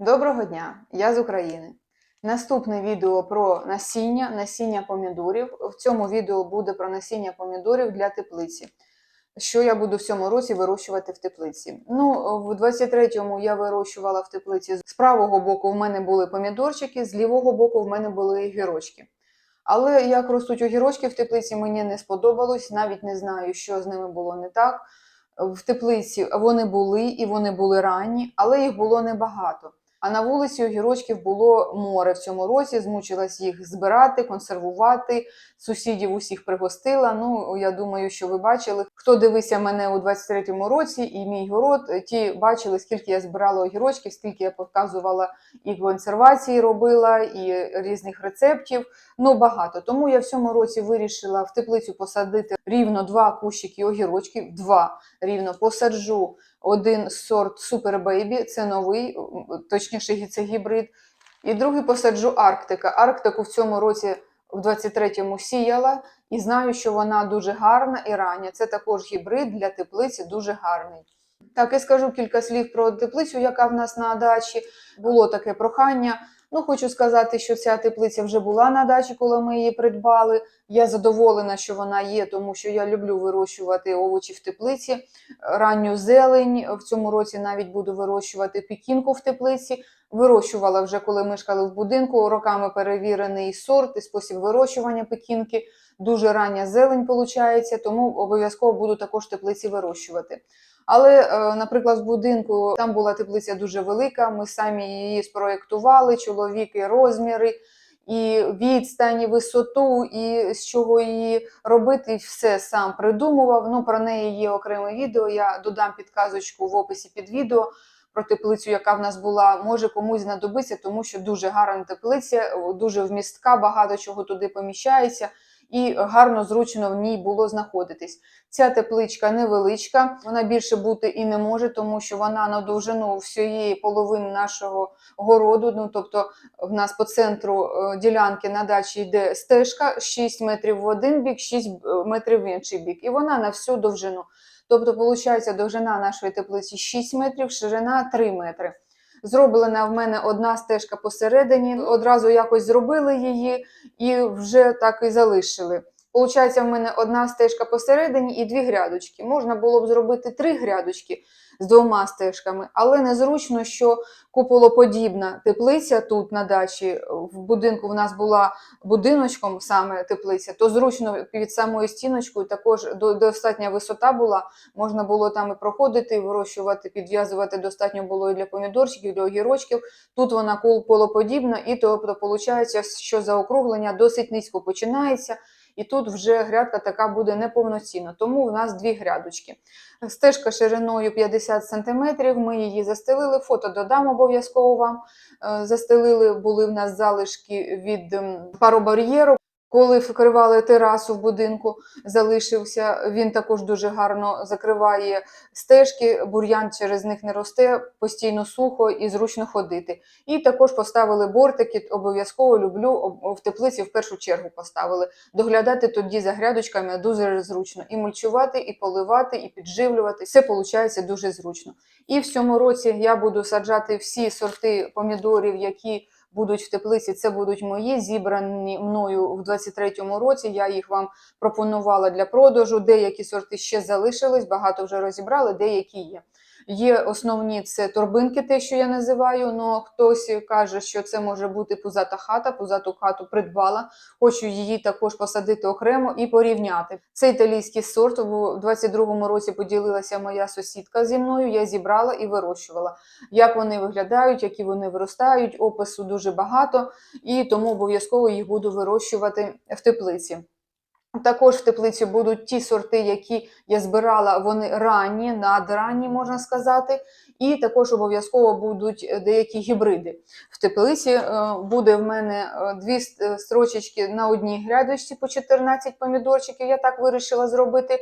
Доброго дня, я з України. Наступне відео про насіння, насіння помідорів. В цьому відео буде про насіння помідорів для теплиці. Що я буду в цьому році вирощувати в теплиці? Ну, в 23-му я вирощувала в теплиці. З правого боку в мене були помідорчики, з лівого боку в мене були гірочки. Але як ростуть огірочки в теплиці, мені не сподобалось, навіть не знаю, що з ними було не так. В теплиці вони були і вони були ранні, але їх було небагато. А на вулиці огірочків було море в цьому році. Змучилась їх збирати, консервувати. Сусідів усіх пригостила. Ну я думаю, що ви бачили. Хто дивився мене у 23-му році і мій город, ті бачили, скільки я збирала огірочків, скільки я показувала і консервації робила, і різних рецептів. Ну багато. Тому я в цьому році вирішила в теплицю посадити рівно два кущики огірочків. Два рівно посаджу один сорт Super Baby, це новий, точніше, це гібрид. І другий посаджу Арктика. Арктику в цьому році, в 23-му, сіяла і знаю, що вона дуже гарна і рання. Це також гібрид для теплиці, дуже гарний. Так, і скажу кілька слів про теплицю, яка в нас на дачі. Було таке прохання. Ну, хочу сказати, що ця теплиця вже була на дачі, коли ми її придбали. Я задоволена, що вона є, тому що я люблю вирощувати овочі в теплиці, ранню зелень. В цьому році навіть буду вирощувати пікінку в теплиці. Вирощувала вже, коли мешкали в будинку. Роками перевірений сорт і спосіб вирощування пекінки. Дуже рання зелень виходить, тому обов'язково буду також теплиці вирощувати. Але, е, наприклад, в будинку там була теплиця дуже велика. Ми самі її спроєктували, чоловіки, розміри, і відстань, і висоту, і з чого її робити, все сам придумував. Ну, про неї є окреме відео. Я додам підказочку в описі під відео. Про теплицю, яка в нас була, може комусь знадобиться, тому що дуже гарна теплиця, дуже вмістка, багато чого туди поміщається, і гарно, зручно в ній було знаходитись. Ця тепличка невеличка, вона більше бути і не може, тому що вона на довжину всієї половини нашого городу. Ну тобто, в нас по центру е, ділянки на дачі йде стежка 6 метрів в один бік, 6 метрів в інший бік, і вона на всю довжину. Тобто, виходить, довжина нашої теплиці 6 метрів, ширина 3 метри. Зроблена в мене одна стежка посередині, одразу якось зробили її і вже так і залишили. Получається, в мене одна стежка посередині і дві грядочки. Можна було б зробити три грядочки з двома стежками, але незручно, що куполоподібна теплиця тут на дачі, в будинку в нас була будиночком саме теплиця, то зручно під самою стіночкою також достатня висота була. Можна було там і проходити, вирощувати, підв'язувати достатньо було і для помідорчиків, і для огірочків. Тут вона куполоподібна, і тобто, виходить, що заокруглення досить низько починається. І тут вже грядка така буде неповноцінна, тому в нас дві грядочки. Стежка шириною 50 см, ми її застелили, фото додам обов'язково вам. Е, Застелили, були в нас залишки від паробар'єру. Коли вкривали терасу в будинку, залишився. Він також дуже гарно закриває стежки, бур'ян через них не росте, постійно сухо і зручно ходити. І також поставили бортики, обов'язково люблю в теплиці в першу чергу поставили. Доглядати тоді за грядочками дуже зручно. І мульчувати, і поливати, і підживлювати. Все виходить дуже зручно. І в цьому році я буду саджати всі сорти помідорів, які будуть в теплиці. Це будуть мої, зібрані мною в 23-му році. Я їх вам пропонувала для продажу. Деякі сорти ще залишились, багато вже розібрали, деякі є. Є основні це торбинки, те, що я називаю. Ну хтось каже, що це може бути пузата хата. Пузату хату придбала. Хочу її також посадити окремо і порівняти. Це італійський сорт. В 22-му році поділилася моя сусідка зі мною. Я зібрала і вирощувала. Як вони виглядають, які вони виростають, опису дуже багато, і тому обов'язково їх буду вирощувати в теплиці. Також в теплиці будуть ті сорти, які я збирала, вони ранні, надранні, можна сказати. І також обов'язково будуть деякі гібриди. В теплиці е, буде в мене е, дві е, строчечки на одній грядочці по 14 помідорчиків. Я так вирішила зробити.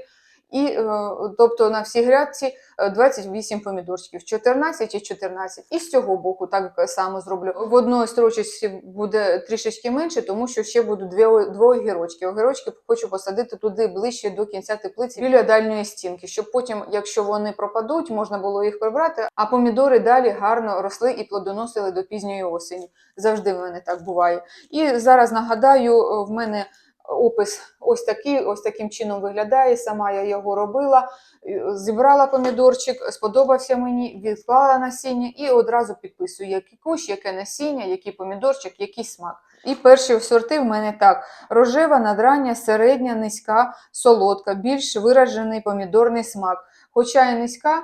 І, е, тобто на всій грядці е, 28 помідорчиків, 14 і 14. І з цього боку так само зроблю. В одної строчці буде трішечки менше, тому що ще дві, двоє огірочки. Огірочки хочу посадити туди ближче до кінця теплиці біля дальньої стінки, щоб потім, якщо вони пропадуть, можна було їх прибрати, а помідори далі гарно росли і плодоносили до пізньої осені. Завжди в мене так буває. І зараз нагадаю, в мене опис ось такий, ось таким чином виглядає. Сама я його робила. Е, Зібрала помідорчик, сподобався мені, відклала насіння і одразу підписую, який кущ, яке насіння, який помідорчик, який смак. І перші сорти в мене так: рожева, надрання, середня, низька, солодка, більш виражений помідорний смак. Хоча і низька,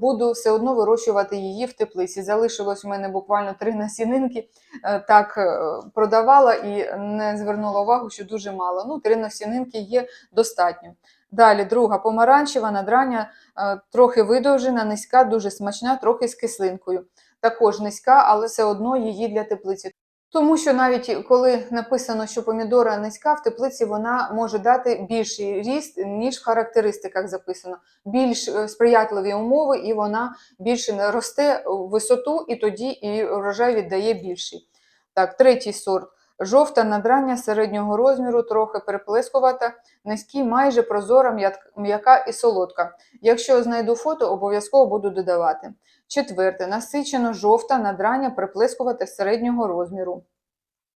буду все одно вирощувати її в теплиці. Залишилось в мене буквально три насінинки. Е, Так е, продавала і не звернула увагу, що дуже мало. Ну, три насінинки є достатньо. Далі, друга помаранчева, надрання, е, трохи видовжена, низька, дуже смачна, трохи з кислинкою. Також низька, але все одно її для теплиці. Тому що навіть коли написано, що помідора низька, в теплиці вона може дати більший ріст, ніж в характеристиках записано. Більш е, сприятливі умови, і вона більше росте в висоту, і тоді і врожай віддає більший. Так, третій сорт. Жовта надрання середнього розміру, трохи переплескувата, низький, майже прозора, м'яка і солодка. Якщо знайду фото, обов'язково буду додавати. Четверте. Насичено жовта надрання приплескувати середнього розміру.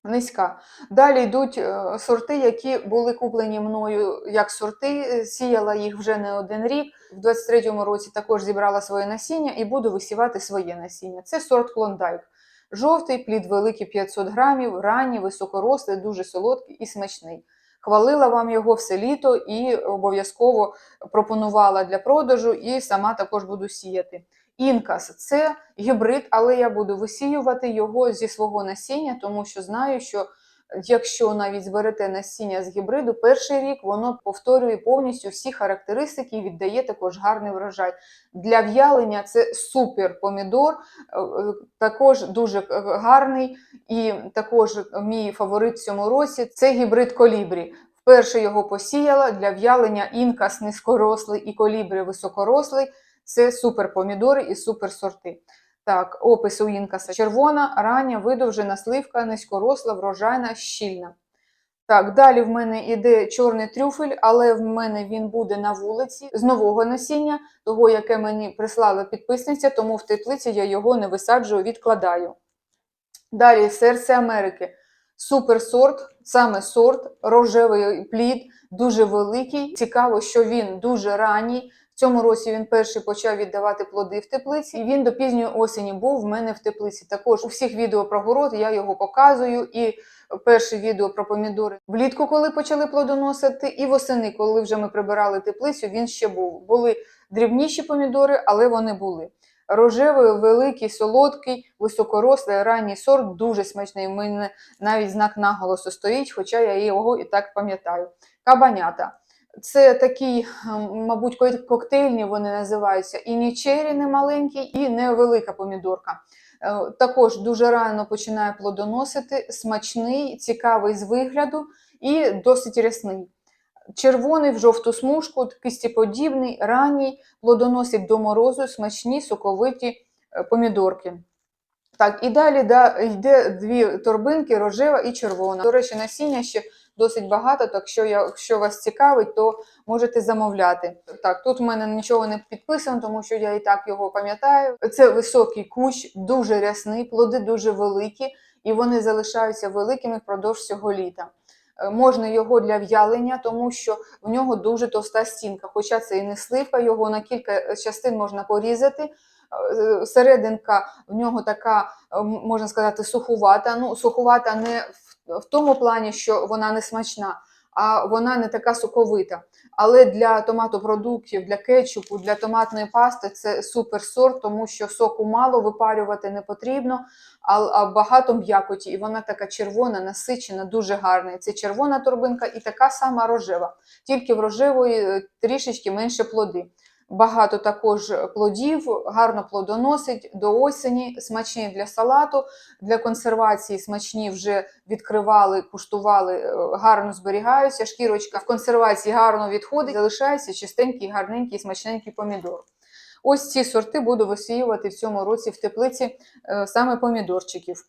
Низька. Далі йдуть е, сорти, які були куплені мною як сорти. е, Сіяла їх вже не один рік. В 23-му році також зібрала своє насіння і буду висівати своє насіння. Це сорт клондайк. Жовтий, плід великий 500 грамів, ранній, високорослий, дуже солодкий і смачний. Хвалила вам його все літо і обов'язково пропонувала для продажу, і сама також буду сіяти. Інкас це гібрид, але я буду висіювати його зі свого насіння, тому що знаю, що якщо навіть зберете насіння з гібриду, перший рік воно повторює повністю всі характеристики і віддає також гарний врожай. Для в'ялення це супер помідор, е, е, також дуже е, гарний. І також мій фаворит в цьому році це гібрид колібрі. Вперше його посіяла для в'ялення інкас низькорослий і колібрі високорослий. Це супер помідори і супер сорти. Так, опис у інкаса. Червона, рання, видовжена сливка, низькоросла, врожайна, щільна. Так, далі в мене йде чорний трюфель, але в мене він буде на вулиці з нового насіння, того, яке мені прислала підписниця, тому в теплиці я його не висаджую, відкладаю. Далі серце Америки. Суперсорт, саме сорт, рожевий плід, дуже великий. Цікаво, що він дуже ранній. В цьому році він перший почав віддавати плоди в теплиці, і він до пізньої осені був в мене в теплиці. Також у всіх відео про город я його показую. І перше відео про помідори влітку, коли почали плодоносити, і восени, коли вже ми прибирали теплицю, він ще був. Були дрібніші помідори, але вони були. Рожевий, великий, солодкий, високорослий, ранній сорт, дуже смачний. У мене навіть знак наголосу стоїть, хоча я його і так пам'ятаю. Кабанята. Це такі, ем, мабуть, кок- коктейльні вони називаються. І ні чері не маленький, і невелика помідорка. Е, Також дуже рано починає плодоносити, смачний, цікавий з вигляду і досить рясний. Червоний в жовту смужку, кистіподібний, ранній, плодоносить до морозу, смачні, соковиті е, помідорки. Так, і далі да, йде дві торбинки, рожева і червона. До речі, насіння ще досить багато, так що якщо вас цікавить, то можете замовляти. Так, тут в мене нічого не підписано, тому що я і так його пам'ятаю. Це високий кущ, дуже рясний, плоди дуже великі, і вони залишаються великими впродовж всього літа. Е, Можна його для в'ялення, тому що в нього дуже товста стінка. Хоча це і не сливка, його на кілька частин можна порізати. Е, Серединка в нього така, можна сказати, сухувата. Ну, сухувата не в, в тому плані, що вона не смачна, а вона не така соковита. Але для томатопродуктів, для кетчупу, для томатної пасти це супер сорт, тому що соку мало випарювати не потрібно, а, багато м'якоті. І вона така червона, насичена, дуже гарна. Це червона торбинка і така сама рожева. Тільки в рожевої е, трішечки менше плоди. Багато також плодів, гарно плодоносить до осені, смачні для салату, для консервації смачні вже відкривали, куштували, е, гарно зберігаються. Шкірочка в консервації гарно відходить, залишається чистенький, гарненький, смачненький помідор. Ось ці сорти буду висіювати в цьому році в теплиці е, саме помідорчиків.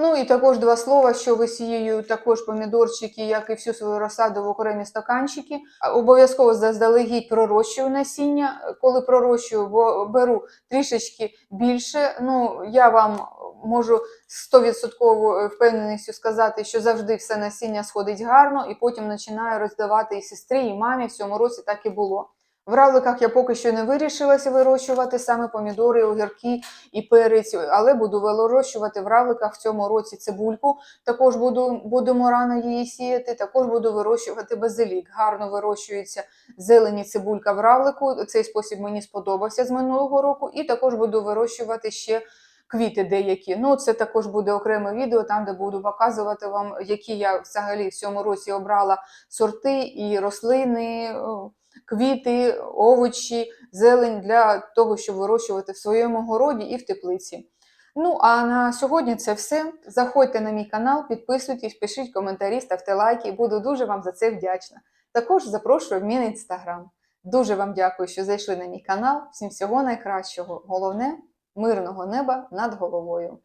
Ну і також два слова, що висіюю також помідорчики, як і всю свою розсаду в окремі стаканчики. Обов'язково заздалегідь пророщую насіння. Коли пророщую, бо беру трішечки більше. Ну, я вам можу з 100% впевненістю сказати, що завжди все насіння сходить гарно, і потім починаю роздавати і сестрі, і мамі. В цьому році так і було. В равликах я поки що не вирішилася вирощувати саме помідори, огірки і перець, але буду вирощувати в равликах в цьому році цибульку. Також буду, будемо рано її сіяти. Також буду вирощувати базилік. Гарно вирощується зелені цибулька в равлику. Цей спосіб мені сподобався з минулого року. І також буду вирощувати ще квіти деякі. Ну, це також буде окреме відео, там де буду показувати вам, які я взагалі в цьому році обрала сорти і рослини. Квіти, овочі, зелень для того, щоб вирощувати в своєму городі і в теплиці. Ну, а на сьогодні це все. Заходьте на мій канал, підписуйтесь, пишіть коментарі, ставте лайки. Буду дуже вам за це вдячна. Також запрошую в мій інстаграм. Дуже вам дякую, що зайшли на мій канал. Всім всього найкращого. Головне мирного неба над головою.